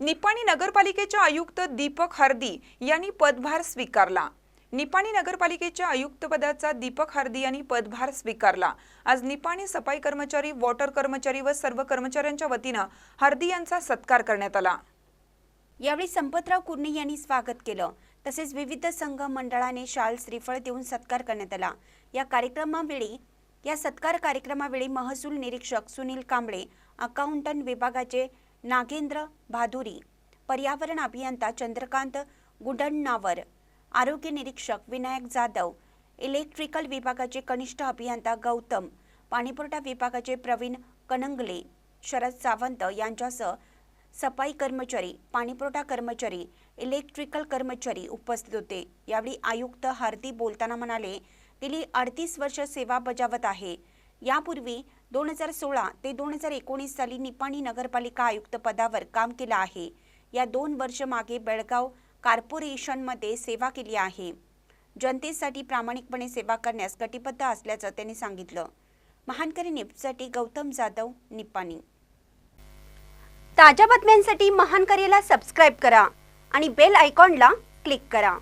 निपाणी नगरपालिकेच्या आयुक्त दीपक हर्दी यांनी पदभार स्वीकारला. निपाणी नगरपालिकेच्या आयुक्तपदाचा दीपक हर्दी यांनी पदभार स्वीकारला. आज निपाणी सफाई कर्मचारी वॉटर कर्मचारी व सर्व कर्मचाऱ्यांच्या वतीनं हर्दी यांचा सत्कार करण्यात आला. यावेळी संपतराव कुर्णे यांनी स्वागत केलं. तसेच विविध संघ मंडळाने शाल श्रीफळ देऊन सत्कार करण्यात आला. या कार्यक्रमावेळी या सत्कार कार्यक्रमावेळी महसूल निरीक्षक सुनील कांबळे अकाउंटंट विभागाचे नागेंद्र भादुरी पर्यावरण अभियंता चंद्रकांत गुडण्णावर आरोग्य निरीक्षक विनायक जाधव इलेक्ट्रिकल विभागाचे कनिष्ठ अभियंता गौतम पाणीपुरवठा विभागाचे प्रवीण कनंगले शरद सावंत यांच्यासह सफाई कर्मचारी पाणीपुरवठा कर्मचारी इलेक्ट्रिकल कर्मचारी उपस्थित होते. यावेळी आयुक्त हार्दी बोलताना म्हणाले गेली अडतीस वर्ष सेवा बजावत आहे. यापूर्वी दोन हजार सोळा ते दोन हजार एकोणीस साली निपाणी नगरपालिका आयुक्त पदावर काम केलं आहे. या दोन वर्ष मागे बेळगाव कॉर्पोरेशनमध्ये सेवा केली आहे. जनतेसाठी प्रामाणिकपणे सेवा करण्यास कटिबद्ध असल्याचं त्यांनी सांगितलं. महानकरी न्यूजसाठी गौतम जाधव निपाणी. ताज्या बातम्यांसाठी महानकरीला सबस्क्राईब करा आणि बेल आयकॉनला क्लिक करा.